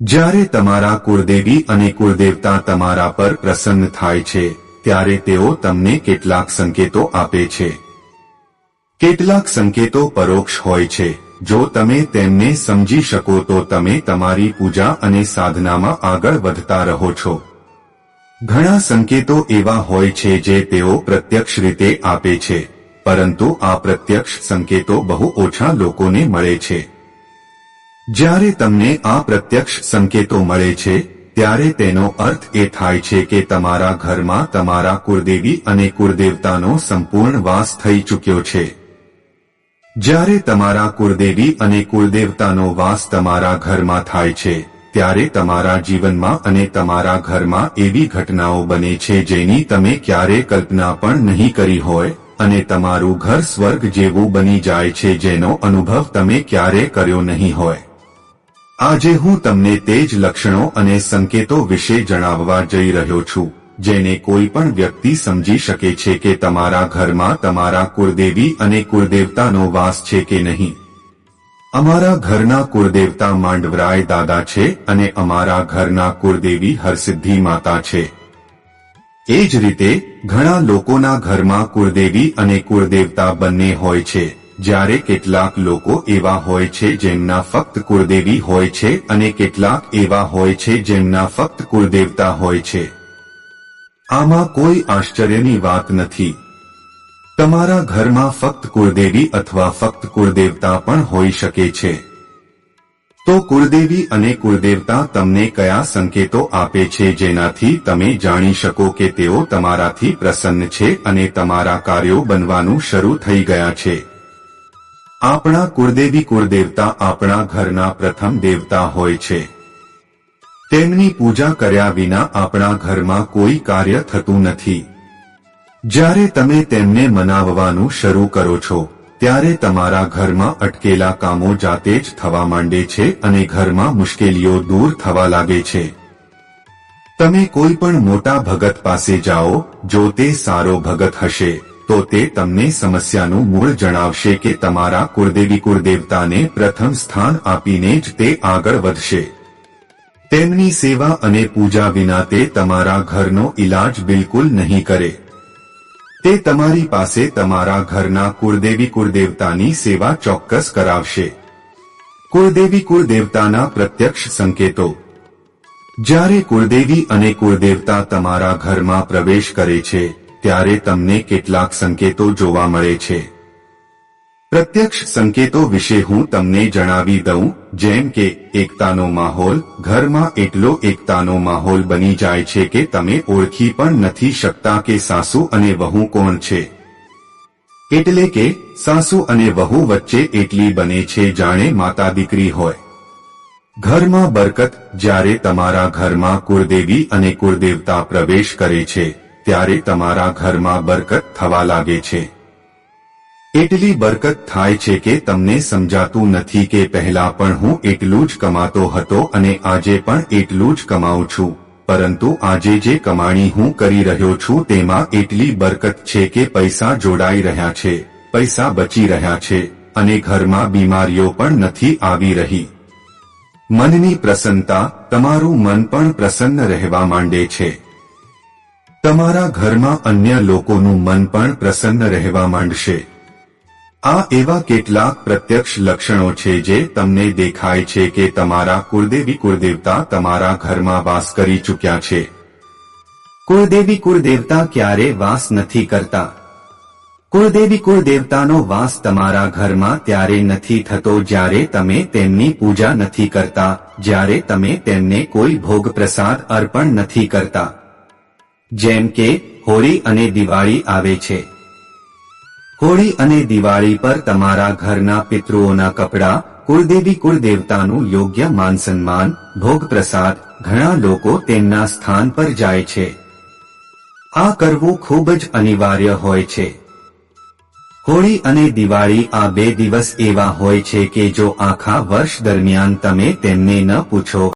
જ્યારે તમારા કુળદેવી અને કુળદેવતા તમારા પર પ્રસન્ન થાય છે, ત્યારે તેઓ તમને કેટલાક સંકેતો આપે છે. કેટલાક સંકેતો પરોક્ષ હોય છે. જો તમે તેમને સમજી શકો તો તમે તમારી પૂજા અને સાધનામાં આગળ વધતા રહો છો. ઘણા સંકેતો એવા હોય છે જે તેઓ પ્રત્યક્ષ રીતે આપે છે, પરંતુ આ પ્રત્યક્ષ સંકેતો બહુ ઓછા લોકોને મળે છે. જ્યારે તમને આ પ્રત્યક્ષ સંકેતો મળે છે, ત્યારે તેનો અર્થ એ થાય છે કે તમારા ઘરમાં તમારા કુળદેવી અને કુળદેવતાનો સંપૂર્ણ વાસ થઈ ચૂક્યો છે. જ્યારે તમારા કુળદેવી અને કુળદેવતાનો વાસ તમારા ઘરમાં થાય છે, ત્યારે તમારા જીવનમાં અને તમારા ઘરમાં એવી ઘટનાઓ બને છે જેની તમે ક્યારે કલ્પના પણ નહીં કરી હોય અને તમારું ઘર સ્વર્ગ જેવું બની જાય છે જેનો અનુભવ તમે ક્યારે કર્યો નહીં હોય. આજે હું તમને તે જ લક્ષણો અને સંકેતો વિશે જણાવવા જઈ રહ્યો છું, જેને કોઈ પણ વ્યક્તિ સમજી શકે છે કે તમારા ઘરમાં તમારા કુળદેવી અને કુળદેવતાનો વાસ છે કે નહીં. અમારા ઘરના કુળદેવતા માંડવરાય દાદા છે અને અમારા ઘરના કુળદેવી હરસિદ્ધિ માતા છે. એ જ રીતે, ઘણા લોકોના ઘરમાં કુળદેવી અને કુળદેવતા બંને હોય છે. જ્યારે કેટલાક લોકો એવા હોય છે જેમના ફક્ત કુળદેવી હોય છે અને કેટલાક એવા હોય છે જેમના ફક્ત કુળદેવતા હોય છે. આમાં કોઈ આશ્ચર્યની વાત નથી. તમારા ઘરમાં ફક્ત કુળદેવી અથવા ફક્ત કુળદેવતા પણ હોઈ શકે છે. તો કુળદેવી અને કુળદેવતા તમને કયા સંકેતો આપે છે જેનાથી તમે જાણી શકો કે તેઓ તમારાથી પ્રસન્ન છે અને તમારા કાર્યો બનવાનું શરૂ થઈ ગયા છે? આપણા કુળદેવી કુળદેવતા આપણા ઘરના પ્રથમ દેવતા હોય છે. તેમની પૂજા કર્યા વિના આપણા ઘરમાં કોઈ કાર્ય થતું નથી. જ્યારે તમે તેમને મનાવવાનું શરૂ કરો છો, ત્યારે તમારા ઘરમાં અટકેલા કામો જાતે જ થવા માંડે છે અને ઘરમાં મુશ્કેલીઓ દૂર થવા લાગે છે. તમે કોઈ પણ મોટા ભગત પાસે જાઓ, જો તે સારો ભગત હશે. તો તે તમને સમસ્યાનું મૂળ જણાવશે કે તમારા કુળદેવી કુળદેવતાને પ્રથમ સ્થાન આપીને જ તે આગળ વધશે. તેમની સેવા અને પૂજા વિના તે તમારા ઘરનો ઇલાજ બિલકુલ નહીં કરે. તે તમારી પાસે તમારા ઘરના કુળદેવી કુળદેવતાની સેવા ચોક્કસ કરાવશે. કુળદેવી કુળદેવતાના પ્રત્યક્ષ સંકેતો. જ્યારે કુળદેવી અને કુળદેવતા તમારા ઘરમાં પ્રવેશ કરે છે ત્યારે તમને કેટલાક સંકેતો જોવા મળે છે. પ્રત્યક્ષ સંકેતો વિશે હું તમને જણાવી દઉં, જેમ કે, એકતાનો માહોલ, ઘરમાં એટલો એકતાનો માહોલ બની જાય છે કે તમે ઓળખી પણ નથી શકતા કે સાસુ અને વહુ કોણ છે. એટલે કે, સાસુ અને વહુ વચ્ચે એટલી બને છે જાણે માતા દીકરી હોય. ઘરમાં બરકત જ્યારે તમારા ઘરમાં કુળદેવી અને કુળદેવતા પ્રવેશ કરે છે. ત્યારે તમારા ઘરમાં બરકત થવા લાગે છે. એટલી બરકત થાય છે કે તમને સમજાતું નથી કે પહેલા પણ હું એટલું જ કમાતો હતો અને આજે પણ એટલું જ કમાઉં છું. પરંતુ આજે જે કમાણી હું કરી રહ્યો છું તેમાં એટલી બરકત છે કે પૈસા જોડાઈ રહ્યા છે, પૈસા બચી રહ્યા છે, અને ઘરમાં બીમારીઓ પણ નથી આવી રહી. મનની પ્રસન્નતા તમારું મન પણ પ્રસન્ન રહેવા માંડે છે. તમારા ઘરમાં અન્ય લોકોનું મન પણ પ્રસન્ન રહેવા માંડશે. આ એવા કેટલાક પ્રત્યક્ષ લક્ષણો છે જે તમને દેખાય છે કે તમારા કુળદેવી કુળદેવતા તમારા ઘરમાં વાસ કરી ચૂક્યા છે. કુળદેવી કુળદેવતા ક્યારે વાસ નથી કરતા? કુળદેવી કુળદેવતાનો વાસ તમારા ઘરમાં ત્યારે નથી થતો જ્યારે તમે તેમની પૂજા નથી કરતા, જ્યારે તમે તેમને કોઈ ભોગ પ્રસાદ અર્પણ નથી કરતા. જેમ કે હોળી અને દિવાળી આવે છે. હોળી અને દિવાળી પર તમારા ઘરના પિતૃઓના કપડા કુળદેવી કુળદેવતાનું યોગ્ય માન સન્માન ભોગ પ્રસાદ, ઘણા લોકો તેમના સ્થાન પર જાય છે. આ કરવું ખૂબ જ અનિવાર્ય હોય છે. હોળી અને દિવાળી આ બે દિવસ એવા હોય છે કે જો આખા વર્ષ દરમિયાન તમે તેમને ન પૂછો.